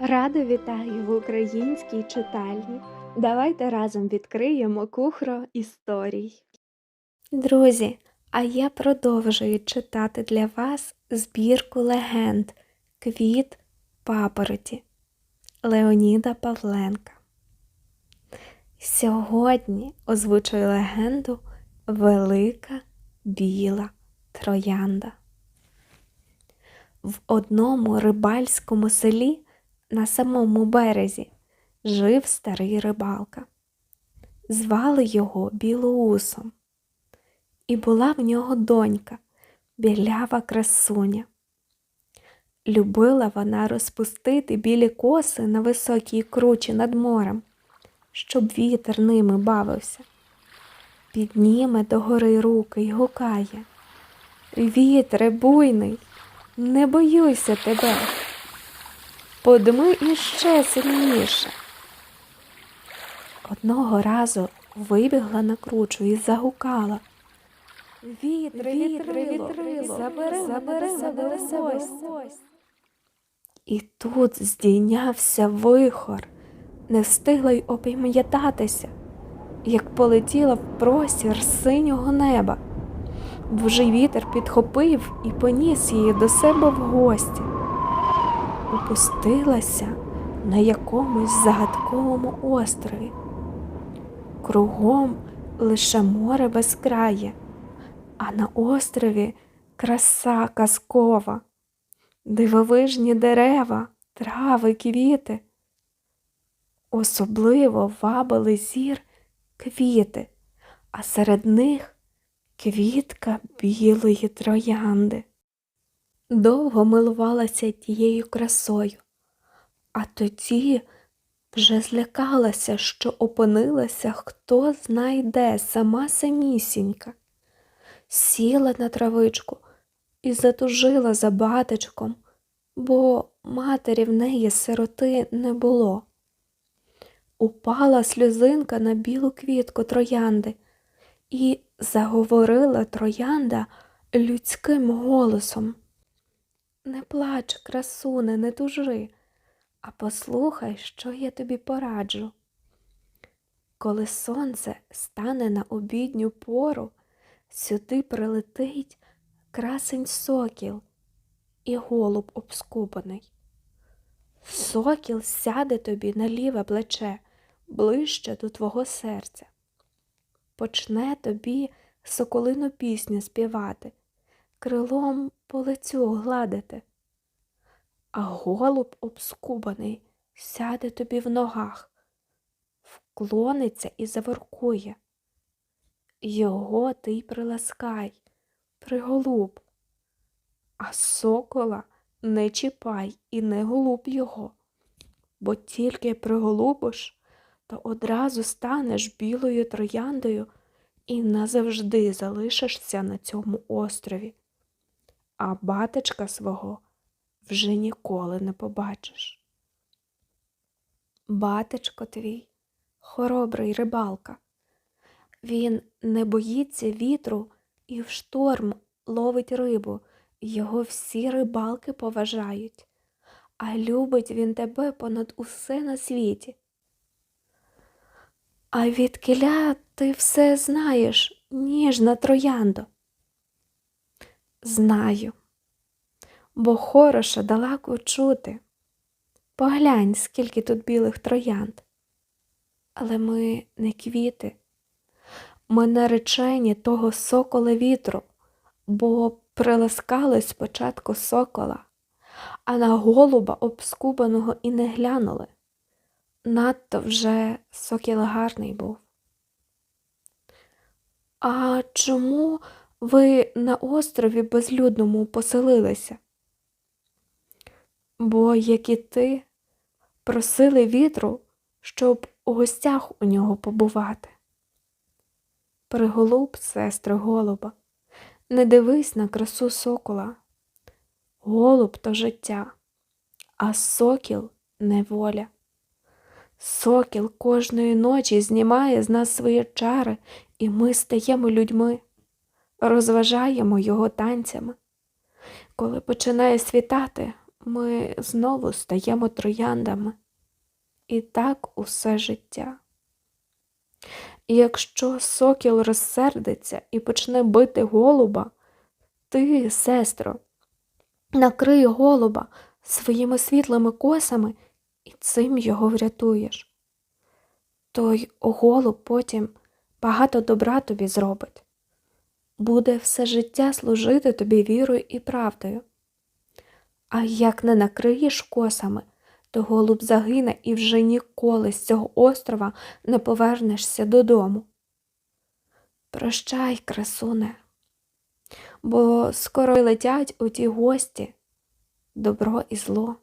Радо вітаю в українській читальні. Давайте разом відкриємо кухро історій. Друзі, а я продовжую читати для вас збірку легенд Квіт папороті Леоніда Павленка. Сьогодні озвучую легенду Велика Біла Троянда. В одному рибальському селі на самому березі жив старий рибалка. Звали його Білоусом. І була в нього донька, білява красуня. Любила вона розпустити білі коси на високій кручі над морем, щоб вітер ними бавився. Підніме догори руки й гукає. Вітре буйний, не боюся тебе. Подми іще сильніше. Одного разу вибігла на кручу і загукала. Вітре, вітре, вітрило, забери, забери, забери ось. І тут здійнявся вихор, не встигла й опам'ятатися, як полетіла в простір синього неба. Божий вітер підхопив і поніс її до себе в гості. Опустилася на якомусь загадковому острові. Кругом лише море безкрає, а на острові краса казкова, дивовижні дерева, трави, квіти. Особливо вабили зір квіти, а серед них квітка білої троянди. Довго милувалася тією красою, а тоді вже злякалася, що опинилася хто знайде сама самісінька. Сіла на травичку і затужила за батечком, бо матері в неї сироти не було. Упала сльозинка на білу квітку троянди, і заговорила троянда людським голосом. Не плач, красуне, не тужи, а послухай, що я тобі пораджу. Коли сонце стане на обідню пору, сюди прилетить красень сокіл і голуб обскубаний. Сокіл сяде тобі на ліве плече ближче до твого серця. Почне тобі соколину пісню співати, крилом по лицю гладити, а голуб обскубаний сяде тобі в ногах, вклониться і заворкує. Його ти й приласкай, приголуб, а сокола не чіпай і не голуб його, бо тільки приголубиш, то одразу станеш білою трояндою і назавжди залишишся на цьому острові, а батечка свого вже ніколи не побачиш. Батечко твій, хоробрий рибалка, він не боїться вітру і в шторм ловить рибу, його всі рибалки поважають, а любить він тебе понад усе на світі. А відкиля ти все знаєш, ніжна трояндо? Знаю, бо хороша далеко чути. Поглянь, скільки тут білих троянд. Але ми не квіти, ми наречені того сокола вітру, бо приласкали спочатку сокола, а на голуба обскубаного і не глянули. Надто вже сокіл гарний був. А чому ви на острові безлюдному поселилися? Бо, як і ти, просили вітру, щоб у гостях у нього побувати. Приголуб, сестри голуба, не дивись на красу сокола. Голуб то життя, а сокіл неволя. Сокіл кожної ночі знімає з нас свої чари, і ми стаємо людьми, розважаємо його танцями. Коли починає світати, ми знову стаємо трояндами. І так усе життя. І якщо сокіл розсердиться і почне бити голуба, ти, сестро, накрий голуба своїми світлими косами і цим його врятуєш. Той голуб потім багато добра тобі зробить, буде все життя служити тобі вірою і правдою. А як не накриєш косами, то голуб загине і вже ніколи з цього острова не повернешся додому. Прощай, красуне, бо скоро летять у ті гості добро і зло.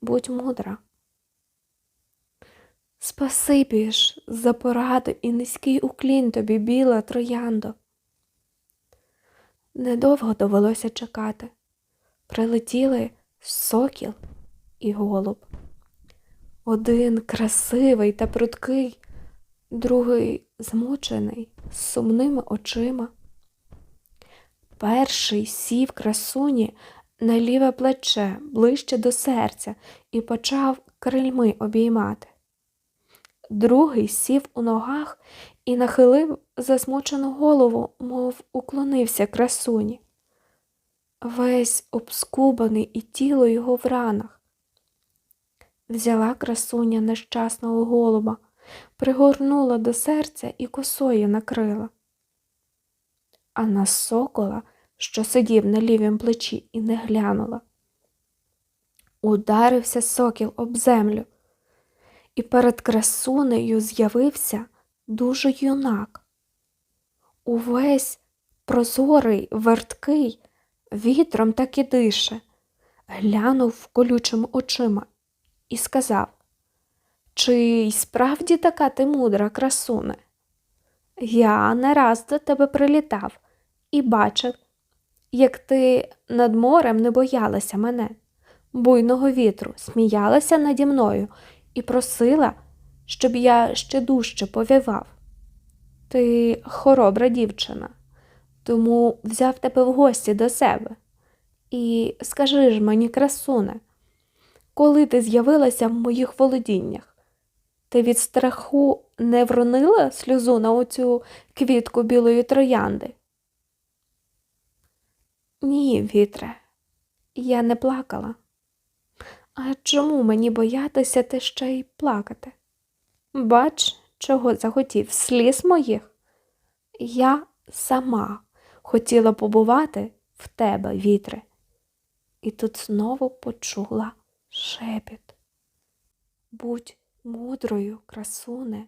Будь мудра. Спасибі ж за пораду і низький уклін тобі, біла трояндо. Недовго довелося чекати. Прилетіли сокіл і голуб. Один красивий та прудкий, другий змучений, з сумними очима. Перший сів красуні на ліве плече ближче до серця і почав крильми обіймати. Другий сів у ногах і нахилив засмучену голову, мов уклонився красуні. Весь обскубаний і тіло його в ранах. Взяла красуня нещасного голуба, пригорнула до серця і косою накрила. А на сокола, що сидів на лівім плечі, і не глянула. Ударився сокіл об землю, і перед красунею з'явився дуже юнак. Увесь прозорий, верткий, вітром так і дише, глянув колючими очима і сказав Чи й справді така ти мудра, красуне? Я не раз до тебе прилітав і бачив, як ти над морем не боялася мене, буйного вітру, сміялася наді мною і просила, щоб я ще дужче повівав. Ти хоробра дівчина, тому взяв тебе в гості до себе. І скажи ж мені, красуне, коли ти з'явилася в моїх володіннях, ти від страху не вронила сльозу на оцю квітку білої троянди? Ні, вітре, я не плакала. А чому мені боятися ти ще й плакати? Бач, чого захотів сліз моїх? Я сама хотіла побувати в тебе, вітре, і тут знову почула шепіт. Будь мудрою, красуне,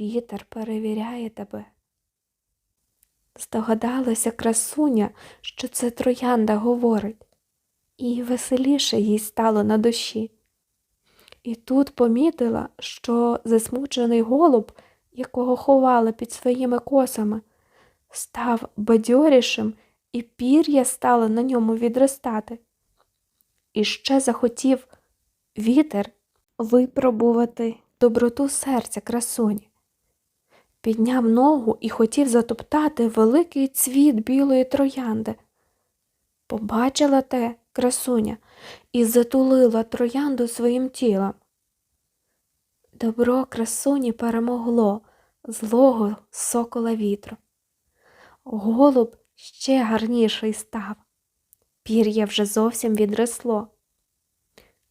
вітер перевіряє тебе. Здогадалася красуня, що це троянда говорить, і веселіше їй стало на душі. І тут помітила, що засмучений голуб, якого ховала під своїми косами, став бадьорішим, і пір'я стало на ньому відростати. І ще захотів вітер випробувати доброту серця красуні. Підняв ногу і хотів затоптати великий цвіт білої троянди. Побачила те красуня і затулила троянду своїм тілом. Добро красуні перемогло злого сокола вітру. Голуб ще гарніший став. Пір'я вже зовсім відросло.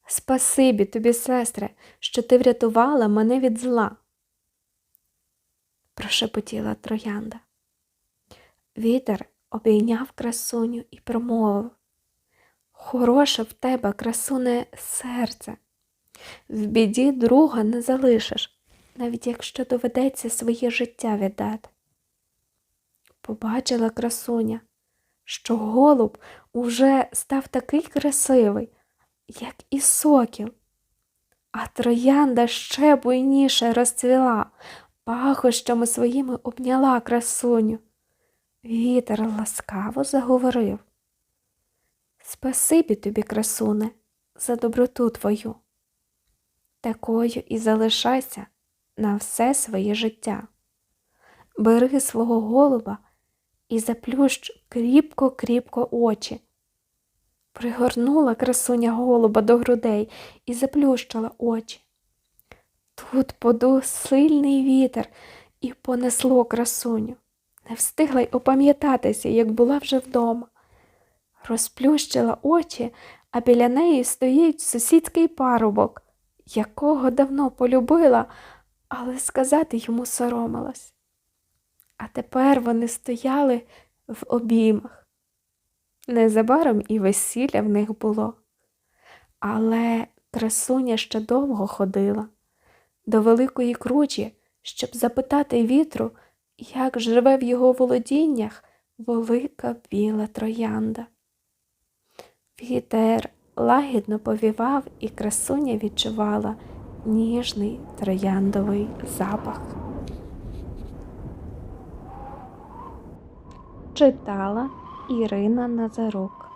Спасибі тобі, сестре, що ти врятувала мене від зла, прошепотіла троянда. Вітер обійняв красуню і промовив Хороше в тебе, красуне, серце. В біді друга не залишиш, навіть якщо доведеться своє життя віддати. Побачила красуня, що голуб уже став такий красивий, як і сокіл, а троянда ще буйніше розцвіла, пахощами своїми обняла красуню. Вітер ласкаво заговорив. Спасибі тобі, красуне, за доброту твою. Такою і залишайся на все своє життя. Бери свого голуба і заплющ кріпко-кріпко очі. Пригорнула красуня голуба до грудей і заплющила очі. Тут подув сильний вітер і понесло красуню. Не встигла й опам'ятатися, як була вже вдома. Розплющила очі, а біля неї стоїть сусідський парубок, якого давно полюбила, але сказати йому соромилась. А тепер вони стояли в обіймах. Незабаром і весілля в них було. Але красуня ще довго ходила до великої кручі, щоб запитати вітру, як живе в його володіннях велика біла троянда. Вітер лагідно повівав, і красуня відчувала ніжний трояндовий запах. Читала Ірина Назарук